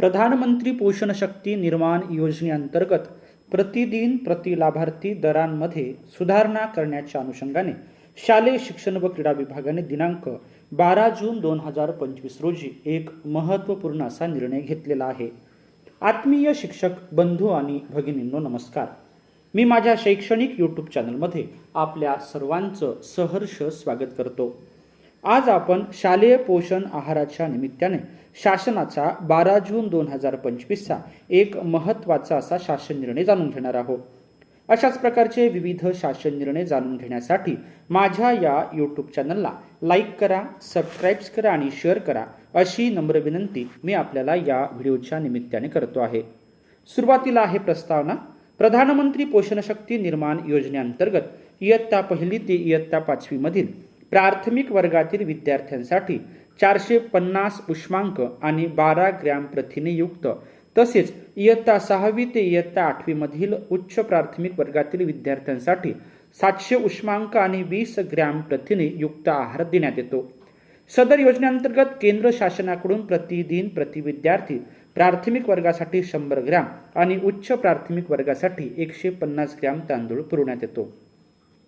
प्रधानमंत्री पोषण शक्ती निर्माण योजनेअंतर्गत प्रतिदिन प्रति लाभार्थी दरांमध्ये सुधारणा करण्याच्या अनुषंगाने शालेय शिक्षण व क्रीडा विभागाने दिनांक बारा जून दोन हजार पंचवीस रोजी एक महत्त्वपूर्ण असा निर्णय घेतलेला आहे. आत्मीय शिक्षक बंधू आणि भगिनींनो नमस्कार. मी माझ्या शैक्षणिक यूट्यूब चॅनलमध्ये आपल्या सर्वांचं सहर्ष स्वागत करतो. आज आपण शालेय पोषण आहाराच्या निमित्ताने शासनाचा बारा जून दोन हजार पंचवीसचा एक महत्त्वाचा असा शासन निर्णय जाणून घेणार आहोत. अशाच प्रकारचे विविध शासन निर्णय जाणून घेण्यासाठी माझ्या या यूट्यूब चॅनलला लाईक करा सबस्क्राईब्स करा आणि शेअर करा अशी नम्र विनंती मी आपल्याला या व्हिडिओच्या निमित्ताने करतो आहे. सुरुवातीला आहे प्रस्तावना. प्रधानमंत्री पोषण शक्ती निर्माण योजनेअंतर्गत इयत्ता पहिली ते इयत्ता पाचवीमधील प्राथमिक वर्गातील विद्यार्थ्यांसाठी चारशे पन्नास उष्मांक आणि बारा ग्रॅम प्रथिनेयुक्त तसेच इयत्ता सहावी ते इयत्ता आठवीमधील उच्च प्राथमिक वर्गातील विद्यार्थ्यांसाठी सातशे उष्मांक आणि वीस ग्रॅम प्रथिने युक्त आहार देण्यात येतो. सदर योजनेअंतर्गत केंद्र शासनाकडून प्रतिदिन प्रति विद्यार्थी प्राथमिक वर्गासाठी शंभर ग्रॅम आणि उच्च प्राथमिक वर्गासाठी एकशे पन्नास ग्रॅम तांदूळ पुरवण्यात येतो.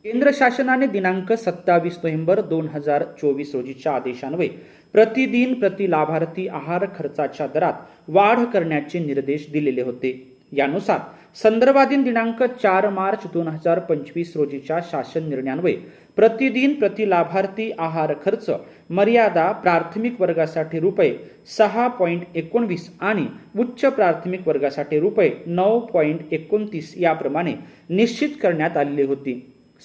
केंद्र शासनाने दिनांक सत्तावीस नोव्हेंबर दोन हजार चोवीस रोजीच्या आदेशान्वये प्रतिदिन प्रति लाभार्थी आहार खर्चाच्या दरात वाढ करण्याचे निर्देश दिलेले होते. यानुसार संदर्भाधीन दिनांक चार मार्च दोन हजार पंचवीस रोजीच्या शासन निर्णयान्वये प्रतिदिन प्रति लाभार्थी आहार खर्च मर्यादा प्राथमिक वर्गासाठी रुपये सहा पॉईंट एकोणवीस आणि उच्च प्राथमिक वर्गासाठी रुपये नऊ पॉईंट एकोणतीस याप्रमाणे निश्चित करण्यात आलेली होती.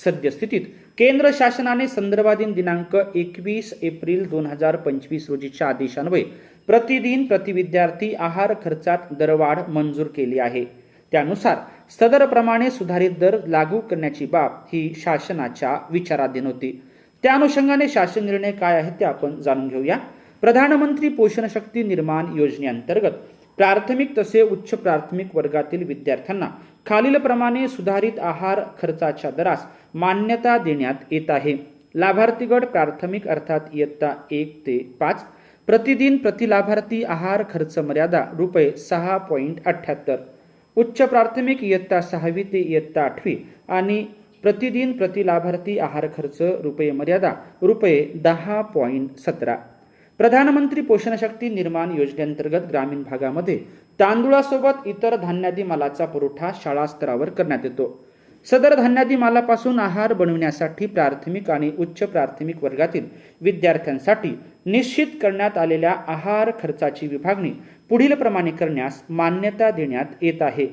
सद्यस्थितीत. केंद्र शासनाने संदर्भाधीन दिनांक एकवीस एप्रिल दोन हजार पंचवीस रोजीच्या आदेशान्वये प्रतिदिन प्रति विद्यार्थी आहार खर्चात दरवाढ मंजूर केली आहे. त्यानुसार सदरप्रमाणे सुधारित दर लागू करण्याची बाब ही शासनाच्या विचाराधीन होती. त्या अनुषंगाने शासन निर्णय काय आहे ते आपण जाणून घेऊया. प्रधानमंत्री पोषण शक्ती निर्माण योजनेअंतर्गत प्राथमिक तसे उच्च प्राथमिक वर्गातील विद्यार्थ्यांना खालीलप्रमाणे सुधारित आहार खर्चाच्या दरास मान्यता देण्यात येत आहे. लाभार्थीगड प्राथमिक अर्थात इयत्ता एक ते पाच प्रतिदिन प्रति लाभार्थी आहार खर्च मर्यादा रुपये सहा पॉईंट अठ्ठ्याहत्तर उच्च प्राथमिक इयत्ता सहावी ते इयत्ता आठवी आणि प्रतिदिन प्रति लाभार्थी आहार खर्च रुपये मर्यादा रुपये दहा पॉईंट सतरा. प्रधानमंत्री पोषण शक्ती निर्माण योजनेअंतर्गत ग्रामीण भागामध्ये तांदूळासोबत इतर धान्यादी मालाचा पुरवठा शाळा स्तरावर करण्यात येतो. सदर धान्यादी मालापासून आहार बनविण्यासाठी प्राथमिक आणि उच्च प्राथमिक वर्गातील विद्यार्थ्यांसाठी निश्चित करण्यात आलेल्या आहार खर्चाची विभागणी पुढील प्रमाणे करण्यास मान्यता देण्यात येत आहे.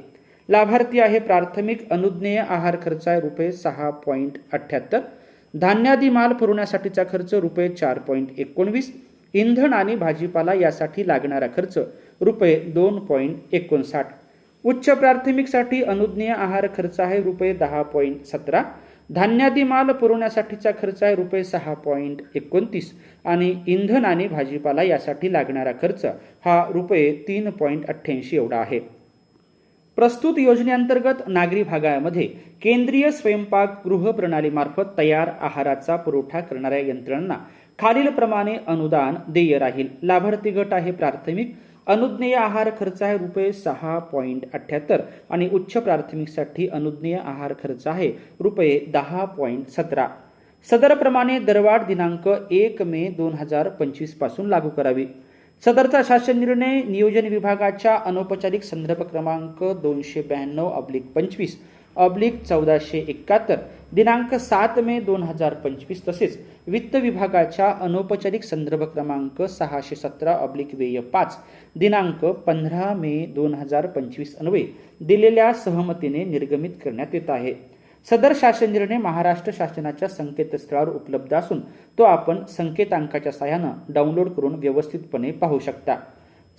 लाभार्थी आहे प्राथमिक अनुज्ञेय आहार खर्च आहे रुपये सहा पॉईंट अठ्ठ्याहत्तर धान्यादी माल पुरवण्यासाठीचा खर्च रुपये चार पॉईंट एकोणवीस इंधन आणि भाजीपाला यासाठी लागणारा खर्च रुपये दोन पॉईंट एकोणसाठ. उच्च प्राथमिकसाठी अनुज्ञेय आहार खर्च आहे रुपये दहा पॉईंट सतरा. धान्यादी माल पुरवण्यासाठीचा खर्च आहे रुपये सहा पॉईंट एकोणतीस. आणि इंधन आणि भाजीपाला यासाठी लागणारा खर्च हा रुपये तीन पॉईंट अठ्ठ्याऐंशी एवढा आहे. प्रस्तुत योजनेअंतर्गत नागरी भागामध्ये केंद्रीय स्वयंपाक गृह प्रणालीमार्फत तयार आहाराचा पुरवठा करणाऱ्या यंत्रणांना खालीलप्रमाणे अनुदान देय राहील. लाभार्थी गट आहे प्राथमिक अनुज्ञेय आहार खर्च आहे रुपये सहा पॉईंट अठ्ठ्याहत्तर आणि उच्च प्राथमिकसाठी अनुज्ञेय आहार खर्च आहे रुपये दहा पॉईंट सतरा. सदरप्रमाणे दरवाढ दिनांक एक मे दोन हजार पंचवीसपासून लागू करावी. सदरचा शासन निर्णय नियोजन विभागाच्या अनौपचारिक संदर्भ क्रमांक दोनशे ब्याण्णव अब्लिक पंचवीस ऑब्लिक चौदाशे एकाहत्तर दिनांक सात मे दोन हजार पंचवीस तसेच वित्त विभागाच्या अनौपचारिक संदर्भ क्रमांक सहाशे सतरा ऑब्लिक वेय पाच दिनांक पंधरा मे दोन हजार पंचवीस अन्वये दिलेल्या सहमतीने निर्गमित करण्यात येत आहे. सदर शासन निर्णय महाराष्ट्र शासनाच्या संकेतस्थळावर उपलब्ध असून तो आपण संकेतांकाच्या सहाय्यानं डाउनलोड करून व्यवस्थितपणे पाहू शकता.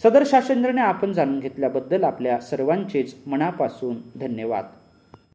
सदर शासन निर्णय आपण जाणून घेतल्याबद्दल आपल्या सर्वांचेच मनापासून धन्यवाद.